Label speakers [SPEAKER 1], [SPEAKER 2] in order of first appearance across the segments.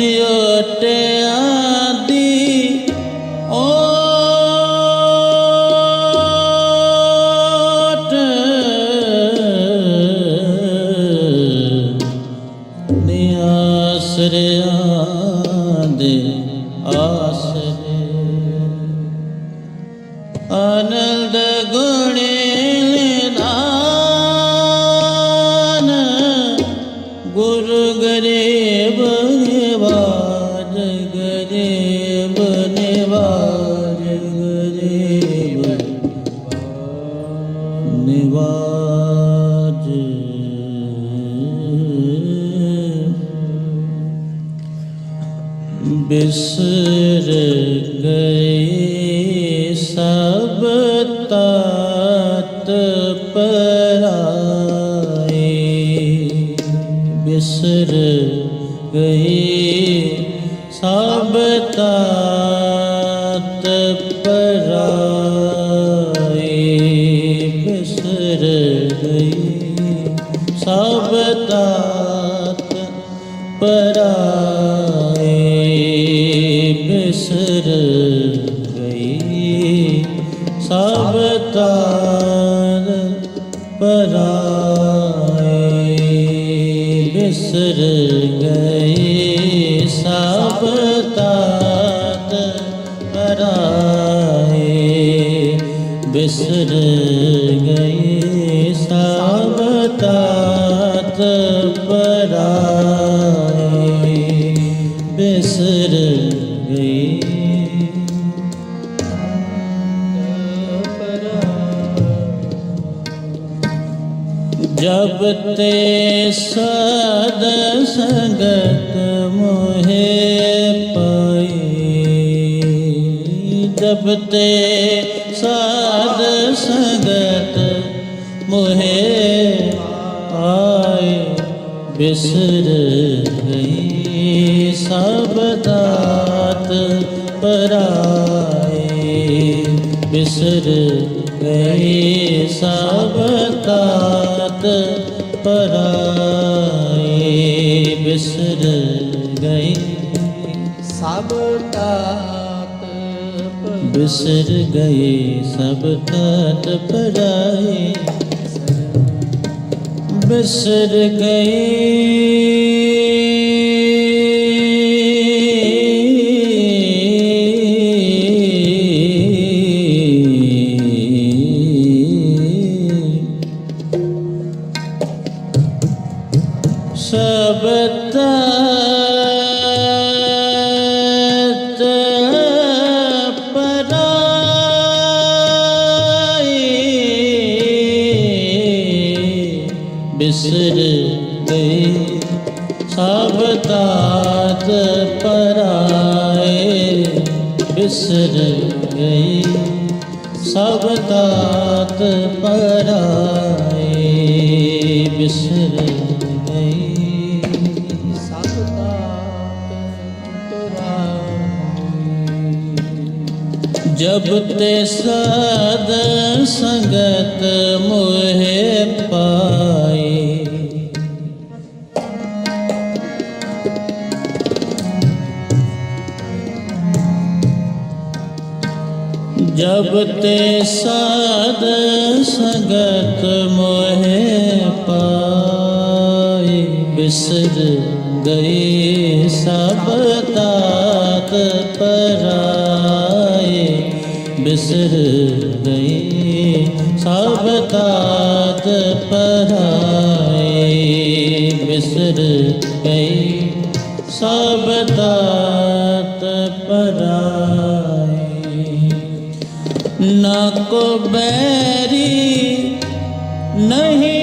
[SPEAKER 1] Your day. ਪਰਾਏ ਬਿਸਰ ਗਈ। ਸਭ ਤਾਰ ਪਰਾਏ ਬਿਸਰ ਗਏ ਤੇ ਸਦ ਸੰਗਤ ਮੋਹਿ ਪਾਈ। ਜਬ ਤੇ ਸਦ ਸੰਗਤ ਮੋਹਿ ਆਏ ਬਿਸਰ ਗਈ ਸਭ ਦਾਤ ਪਰਾਏ ਬਿਸਰ ਗਈ ਸਭ ਦਾਤ ਪਰਾਏ ਬਿਸਰ ਗਏ।
[SPEAKER 2] ਸਭ ਤਾਤ
[SPEAKER 1] ਬਿਸਰ ਗਏ ਸਭ ਦਾਤ ਪਰਾਏ। ਬਿਸਰ ਗਏ। ਬਿਸਰ ਗਏ ਸਭ ਤਾਤ ਪਰਾਏ ਬਿਸਰ ਗਏ ਸਭ ਤਾਤ ਪਰਾਏ
[SPEAKER 2] ਤੁਰਾਈ
[SPEAKER 1] ਜਬ ਤੇ ਸਾਧ ਸੰਗਤ ਮੋਹਿ ਪਾਏ ਜਬ ਤੇ ਸਾਧ ਸੰਗਤ ਮੋਹਿ ਪਾਏ ਬਿਸਰ ਗਏ ਸਭ ਤਾਤ ਪਰਾਏ ਬਿਸਰ ਗਏ ਸਭ ਤਾਤ ਪਰਾਏ। ਬਿਸਰ ਗਏ ਸਭ ਤਾਤ ਪਰਾਏ। ਨਾ ਕੋ ਬੈਰੀ ਨਹੀਂ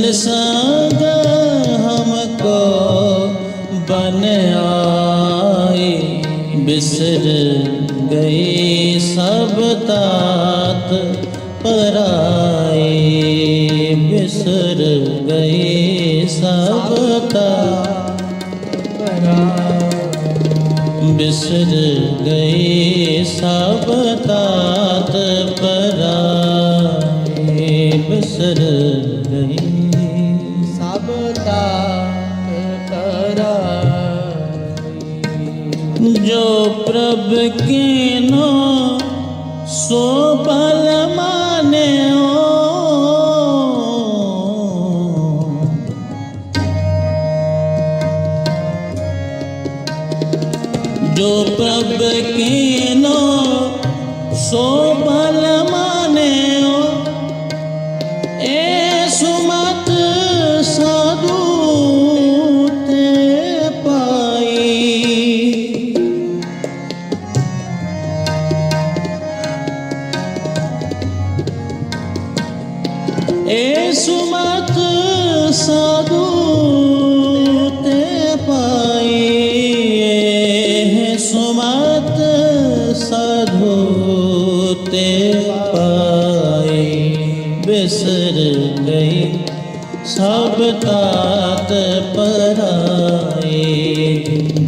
[SPEAKER 1] सगल संग हमको बन आई बिसर गई सब तात पराए बिसर गई सब तात बिसर गए सब तात पराए बिसर प्रभ के नो सो बल माने जो प्रभ के नो साधु ते पाई ए सुमत साधु ते पाई बिसर गई सब तात पराए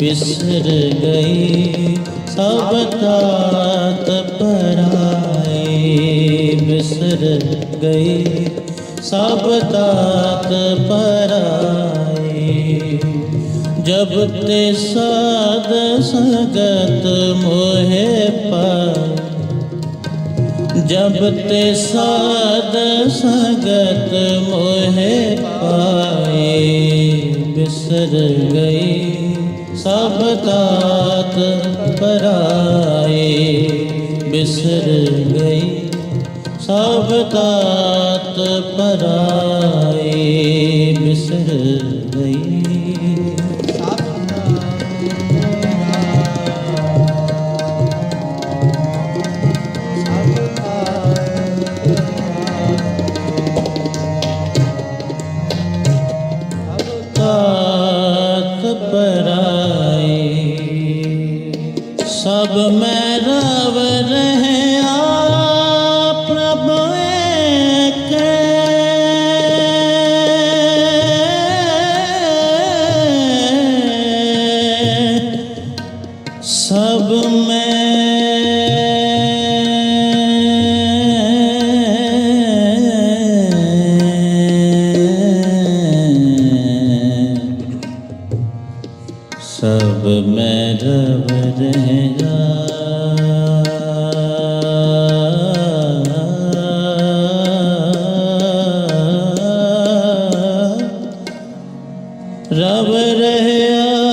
[SPEAKER 1] बिसर गई सब तात पराए बिसर गई
[SPEAKER 2] ਸਭ
[SPEAKER 1] ਤਾਕ ਪਰਾਏ। ਜਬ ਤੇ ਸਾਧ ਸੰਗਤ ਮੋਹਿ ਪਾ ਜਬ ਤੇ ਸਾਧ ਸੰਗਤ ਮੋਹਿ ਪਾਏ। ਬਿਸਰ ਗਈ ਸਭ ਤਾਕ ਪਰਾਏ। ਬਿਸਰ ਗਈ ਸਭ ਤਾਤ ਪਰਾਏ ਬਿਸਰ ਗਈ। रहे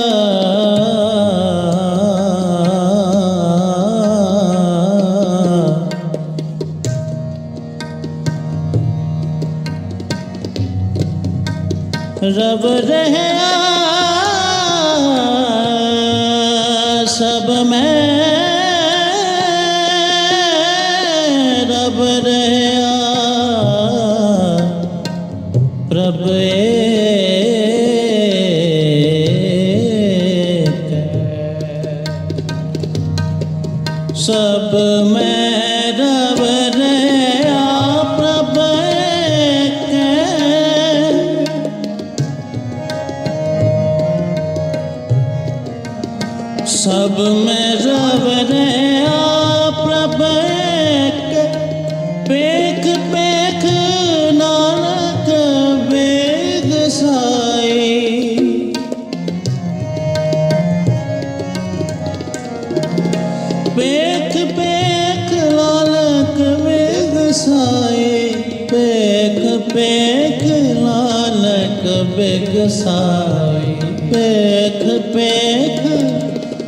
[SPEAKER 1] ਵੇਗ ਸਾਈ ਪੇਖ ਪੇਖ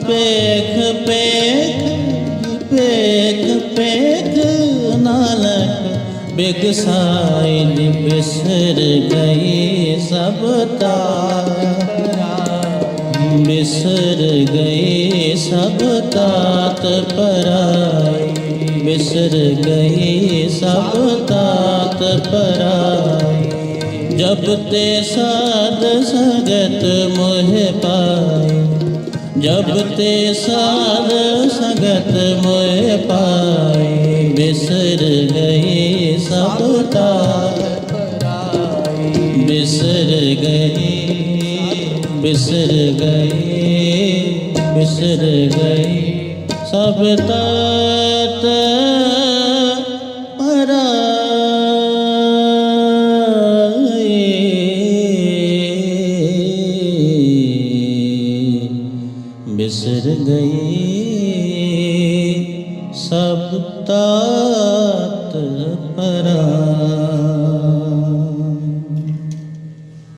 [SPEAKER 1] ਪੇਖ ਪੇਖ ਪੇਖ ਪੇਖ ਨਾਨਕ ਬਿਗ ਨੀ ਬਿਸਰ ਗਈ ਸਭ ਤਾਰਾ ਬਿਸਰ ਗਈ ਸਭ ਤਾਤ ਪਰਾਈ ਬਿਸਰ ਗਈ ਸਭ ਤਾਤ ਪਰਾਈ ਜਬ ਤੇ ਸਾਧ ਸੰਗਤ ਮੋਹ ਪਾਈ ਜਬ ਤੇ ਸਾਧ ਸੰਗਤ ਮੋਹ ਪਾਈ ਬਿਸਰ ਗਏ ਸਭ ਤਾਤ
[SPEAKER 2] ਪਰਾਈ
[SPEAKER 1] ਬਿਸਰ ਗਏ ਬਿਸਰ ਗਏ ਬਿਸਰ ਗਏ ਸਭ ਤਤ